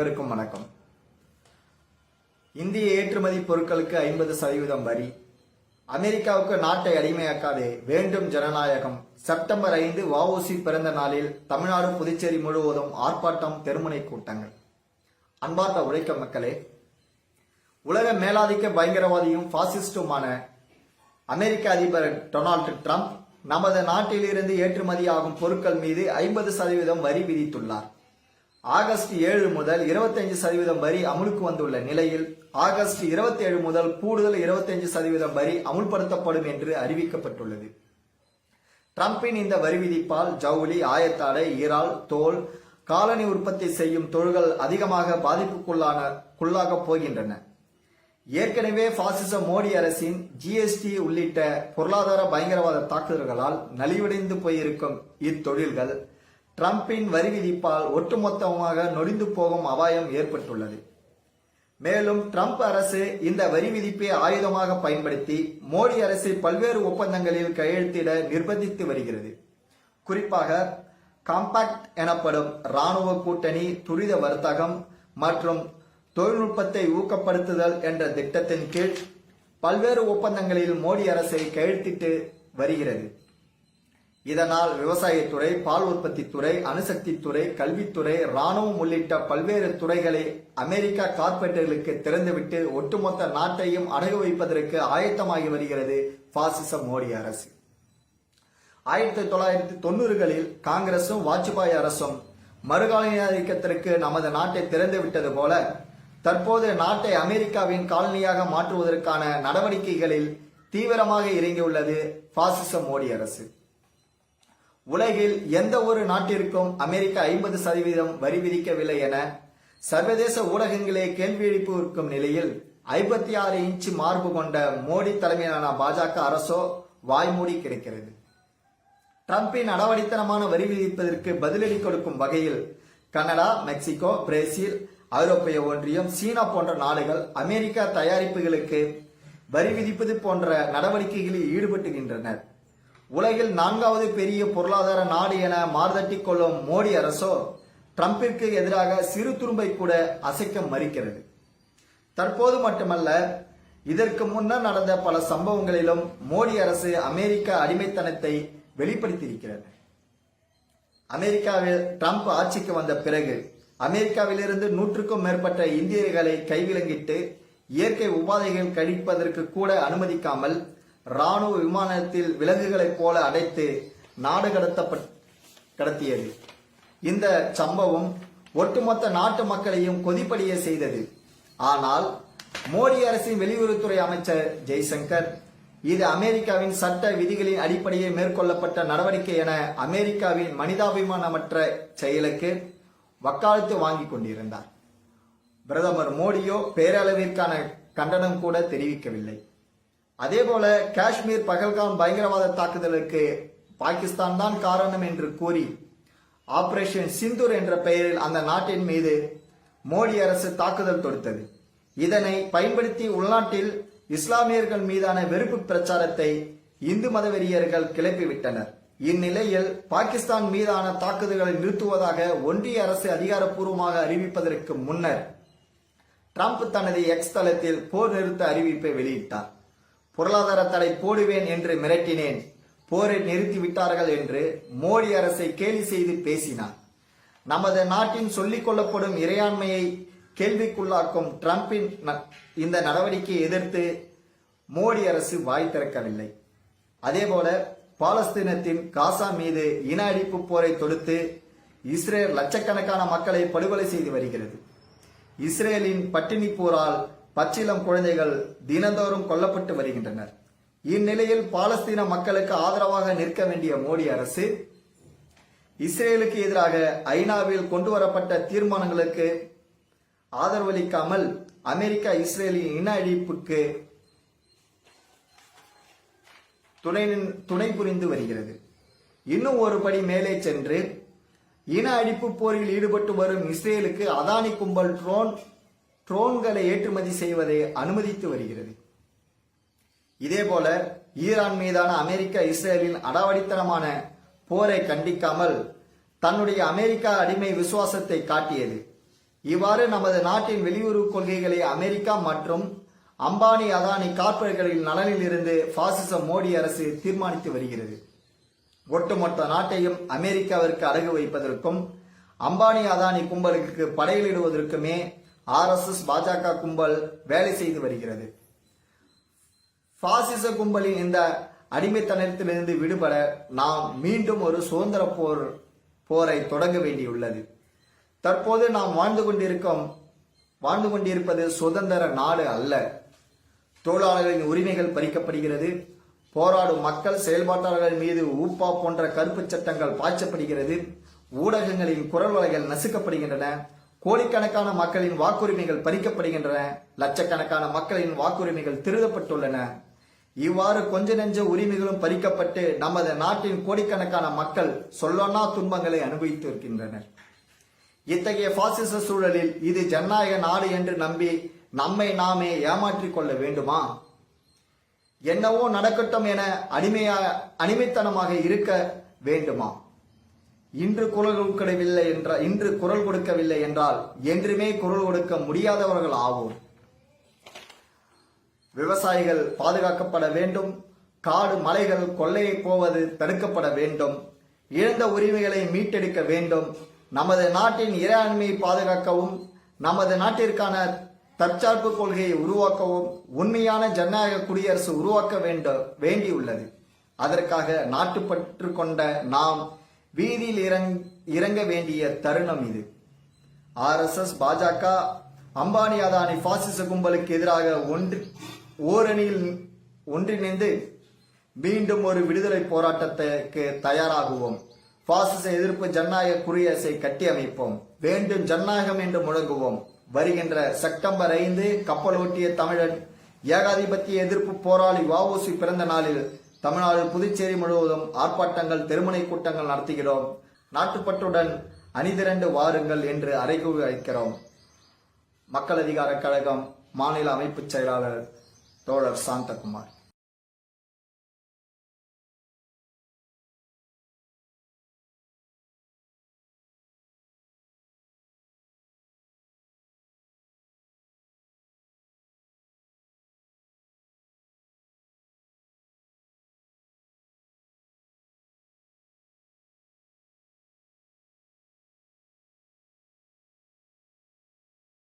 அனைவருக்கும் வணக்கம். இந்திய ஏற்றுமதி பொருட்களுக்கு ஐம்பது சதவீதம் வரி. அமெரிக்காவுக்கு நாட்டை அடிமையாக்காதே வேண்டும் ஜனநாயகம். செப்டம்பர் ஐந்து வஉசி பிறந்த நாளில் தமிழ்நாடு புதுச்சேரி முழுவதும் ஆர்ப்பாட்டம் தெருமுனை கூட்டங்கள். அன்பார்ந்த உழைக்க மக்களே உலக மேலாதிக்க பயங்கரவாதியும் பாசிஸ்டுமான அமெரிக்க அதிபர் டொனால்டு ட்ரம்ப் நமது நாட்டிலிருந்து ஏற்றுமதியாகும் பொருட்கள் மீது ஐம்பது சதவீதம் வரி விதித்துள்ளார். ஆகஸ்ட் ஏழு முதல் 25% சதவீதம் வரி அமுலுக்கு வந்துள்ள நிலையில் ஆகஸ்ட் 27 முதல் கூடுதல் 25% சதவீதம் வரி அமுல்படுத்தப்படும் என்று அறிவிக்கப்பட்டுள்ளது. ட்ரம்பின் இந்த வரி விதிப்பால் ஜவுளி ஆயத்தாடை ஈரால் தோல் காலனி உற்பத்தி செய்யும் தொழில்கள் அதிகமாக பாதிப்புக்குள்ளான குள்ளாக போகின்றன. ஏற்கனவே பாசிச மோடி அரசின் ஜிஎஸ்டி உள்ளிட்ட பொருளாதார பயங்கரவாத தாக்குதல்களால் நலிவடைந்து போயிருக்கும் இத்தொழில்கள் ட்ரம்பின் வரி விதிப்பால் ஒட்டுமொத்தமாக நொடிந்து போகும் அபாயம் ஏற்பட்டுள்ளது. மேலும் ட்ரம்ப் அரசு இந்த வரி விதிப்பை ஆயுதமாக பயன்படுத்தி மோடி அரசை பல்வேறு ஒப்பந்தங்களில் கையெழுத்திட நிர்பந்தித்து வருகிறது. குறிப்பாக காம்பாக்ட் எனப்படும் ராணுவ கூட்டணி துரித வர்த்தகம் மற்றும் தொழில்நுட்பத்தை ஊக்கப்படுத்துதல் என்ற திட்டத்தின் கீழ் பல்வேறு ஒப்பந்தங்களில் மோடி அரசை கையெழுத்திட்டு வருகிறது. இதனால் விவசாயத்துறை பால் உற்பத்தி துறை அணுசக்தி துறை கல்வித்துறை ராணுவம் உள்ளிட்ட பல்வேறு துறைகளை அமெரிக்கா கார்பரேட்டுகளுக்கு திறந்துவிட்டு ஒட்டுமொத்த நாட்டையும் அடகு வைப்பதற்கு ஆயத்தமாகி வருகிறது பாசிச மோடி அரசு. ஆயிரத்தி தொள்ளாயிரத்தி தொண்ணூறுகளில் காங்கிரசும் வாஜ்பாய் அரசும் மறுகாலனியாதிக்கத்திற்கு நமது நாட்டை திறந்துவிட்டது போல தற்போது நாட்டை அமெரிக்காவின் காலனியாக மாற்றுவதற்கான நடவடிக்கைகளில் தீவிரமாக இறங்கியுள்ளது பாசிச மோடி அரசு. உலகில் எந்த ஒரு நாட்டிற்கும் அமெரிக்கா ஐம்பது சதவீதம் வரி விதிக்கவில்லை என சர்வதேச ஊடகங்களே கேள்வி எழுப்பியிருக்கும் நிலையில் ஐம்பத்தி ஆறு இன்ச் மார்பு கொண்ட மோடி தலைமையிலான பாஜக அரசோ வாய்மூடி கிடைக்கிறது. ட்ரம்பின் நடவடித்தனமான வரி விதிப்பதற்கு பதிலடி கொடுக்கும் வகையில் கனடா மெக்சிகோ பிரேசில் ஐரோப்பிய ஒன்றியம் சீனா போன்ற நாடுகள் அமெரிக்கா தயாரிப்புகளுக்கு வரி விதிப்பது போன்ற நடவடிக்கைகளில் ஈடுபட்டுகின்றனர். உலகில் நான்காவது பெரிய பொருளாதார நாடு என மார்தட்டிக் கொள்ளும் மோடி அரசோ ட்ரம்பிற்கு எதிராக சிறு துரும்பை கூட அசைக்க மறுக்கிறது. தற்போது மட்டுமல்ல இதற்கு முன்னர் நடந்த பல சம்பவங்களிலும் மோடி அரசு அமெரிக்க அடிமைத்தனத்தை வெளிப்படுத்தியிருக்கிறது. அமெரிக்காவில் ட்ரம்ப் ஆட்சிக்கு வந்த பிறகு அமெரிக்காவிலிருந்து நூற்றுக்கும் மேற்பட்ட இந்தியர்களை கைவிலங்கிட்டு இயற்கை உபாதைகள் கழிப்பதற்கு கூட அனுமதிக்காமல் ராணுவ விமானத்தில் விலங்குகளைப் போல அடைத்து நாடு கடத்தப்பட் கடத்தியது. இந்த சம்பவம் ஒட்டுமொத்த நாட்டு மக்களையும் கொதிப்படைய செய்தது. ஆனால் மோடி அரசின் வெளியுறவுத்துறை அமைச்சர் ஜெய்சங்கர் இது அமெரிக்காவின் சட்ட விதிகளின் அடிப்படையில் மேற்கொள்ளப்பட்ட நடவடிக்கை என அமெரிக்காவின் மனிதாபிமானமற்ற செயலுக்கு வக்காலத்து வாங்கிக் கொண்டிருந்தார். பிரதமர் மோடியோ பேரளவிற்கான கண்டனம் கூட தெரிவிக்கவில்லை. அதேபோல காஷ்மீர் பகல்காம் பயங்கரவாத தாக்குதலுக்கு பாகிஸ்தான் தான் காரணம் என்று கூறி ஆபரேஷன் சிந்தூர் என்ற பெயரில் அந்த நாட்டின் மீது மோடி அரசு தாக்குதல் தொடுத்தது. இதனை பயன்படுத்தி உள்நாட்டில் இஸ்லாமியர்கள் மீதான வெறுப்பு பிரச்சாரத்தை இந்து மதவெறியர்கள் கிளப்பிவிட்டனர். இந்நிலையில் பாகிஸ்தான் மீதான தாக்குதல்களை நிறுத்துவதாக ஒன்றிய அரசு அதிகாரப்பூர்வமாக அறிவிப்பதற்கு முன்னர் ட்ரம்ப் தனது எக்ஸ் தளத்தில் போர் நிறுத்த அறிவிப்பை வெளியிட்டார். பொருளாதார தடை போடுவேன் என்று மிரட்டினேன். போரை நிறுத்திவிட்டார்கள் என்று மோடி அரசை கேலி செய்து பேசினார். நமது நாட்டின் சொல்லிக் கொள்ளப்படும் இறையாண்மையை கேள்விக்குள்ளாக்கும் ட்ரம்பின் ந- இந்த நடவடிக்கையை எதிர்த்து மோடி அரசு வாய் திறக்கவில்லை. அதேபோல பாலஸ்தீனத்தின் காசா மீது இன அழிப்பு போரை தொடுத்து இஸ்ரேல் லட்சக்கணக்கான மக்களை படுகொலை செய்து வருகிறது. இஸ்ரேலின் பட்டினி போரால் பச்சிலம் குழந்தைகள் தினந்தோறும் கொல்லப்பட்டு வருகின்றனர். இந்நிலையில் பாலஸ்தீன மக்களுக்கு ஆதரவாக நிற்க வேண்டிய மோடி அரசு இஸ்ரேலுக்கு எதிராக ஐநாவில் கொண்டு வரப்பட்ட தீர்மானங்களுக்கு ஆதரவளிக்காமல் அமெரிக்கா இஸ்ரேலின் இன அழிப்புக்கு துணை நின்- துணை புரிந்து வருகிறது. இன்னும் ஒரு படி மேலே சென்று இன அழிப்பு போரில் ஈடுபட்டு வரும் இஸ்ரேலுக்கு அதானி கும்பல் ட்ரோன் ட்ரோன்களை ஏற்றுமதி செய்வதை அனுமதித்து வருகிறது. இதேபோல ஈரான் மீதான அமெரிக்கா இஸ்ரேலின் அடாவடித்தனமான போரை கண்டிக்காமல் தன்னுடைய அமெரிக்கா அடிமை விசுவாசத்தை காட்டியது. இவ்வாறு நமது நாட்டின் வெளியுறவு கொள்கைகளை அமெரிக்கா மற்றும் அம்பானி அதானி கார்ப்பரேட்களின் நலனில் இருந்து பாசிச மோடி அரசு தீர்மானித்து வருகிறது. ஒட்டுமொத்த நாட்டையும் அமெரிக்காவிற்கு அடகு வைப்பதற்கும் அம்பானி அதானி கும்பலுக்கு படையிலிடுவதற்குமே ஆர்எஸ்எஸ் பாஜக கும்பல் வேலை செய்து வருகிறது. பாசிச கும்பலின் இந்த அடிமைத்தனத்திலிருந்து விடுபட நாம் மீண்டும் ஒரு சுதந்திர போர் போரை தொடங்க வேண்டியுள்ளது. தற்போது நாம் வாழ்ந்து கொண்டிருக்கும் வாழ்ந்து கொண்டிருப்பது சுதந்திர நாடு அல்ல. தொழிலாளர்களின் உரிமைகள் பறிக்கப்படுகிறது. போராடும் மக்கள் செயல்பாட்டாளர்கள் மீது ஊப்பா போன்ற கருப்புச் சட்டங்கள் பாய்ச்சப்படுகிறது. ஊடகங்களின் குரல் வலைகள் நசுக்கப்படுகின்றன. கோடிக்கணக்கான மக்களின் வாக்குரிமைகள் பறிக்கப்படுகின்றன. லட்சக்கணக்கான மக்களின் வாக்குரிமைகள் திருதப்பட்டுள்ளன இவ்வாறு கொஞ்ச நெஞ்ச உரிமைகளும் பறிக்கப்பட்டு நமது நாட்டின் கோடிக்கணக்கான மக்கள் சொல்லொன்னா துன்பங்களை அனுபவித்து இருக்கின்றனர் இத்தகைய பாசிச சூழலில் இது ஜனநாயக நாடு என்று நம்பி நம்மை நாமே ஏமாற்றிக் கொள்ள வேண்டுமா? என்னவோ நடக்கட்டும் என அடிமையா அடிமைத்தனமாக இருக்க வேண்டுமா? இன்று குரல் கொடுக்கவில்லை என்றால் இன்று குரல் கொடுக்கவில்லை என்றால் என்றுமே குரல் கொடுக்க முடியாதவர்கள் ஆவோம். விவசாயிகள் பாதுகாக்கப்பட வேண்டும் காடு மலைகள் கொள்ளையை போவது தடுக்கப்பட வேண்டும் இழந்த உரிமைகளை மீட்டெடுக்க வேண்டும் நமது நாட்டின் இறையாண்மையை பாதுகாக்கவும் நமது நாட்டிற்கான தற்சார்பு கொள்கையை உருவாக்கவும் உண்மையான ஜனநாயக குடியரசு உருவாக்க வேண்டும் வேண்டியுள்ளது. அதற்காக நாட்டுப்பற்று கொண்ட நாம் வீதியில் இறங் இறங்க வேண்டிய தருணம் இது. ஆர்எஸ்எஸ் பாஜக அம்பானி அதானி பாசிச கும்பலுக்கு எதிராக ஒன்று ஓரணியில் ஒன்றிணைந்து மீண்டும் ஒரு விடுதலை போராட்டத்துக்கு தயாராகுவோம். பாசிச எதிர்ப்பு ஜனநாயக குடியரசை கட்டியமைப்போம். வேண்டும் ஜனநாயகம் என்று முழங்குவோம். வருகின்ற செப்டம்பர் ஐந்து கப்பலோட்டிய தமிழன் ஏகாதிபத்திய எதிர்ப்பு போராளி வாவோசி பிறந்த நாளில் தமிழ்நாடு புதுச்சேரி முழுவதும் ஆர்ப்பாட்டங்கள் தெருமுனை கூட்டங்கள் நடத்துகிறோம். நாட்டுப்பற்றுடன் அணிதிரண்டு வாருங்கள் என்று அறைகூவி வைக்கிறோம். மக்கள் அதிகார கழகம் மாநில அமைப்புச் செயலாளர் தோழர் சாந்தகுமார்.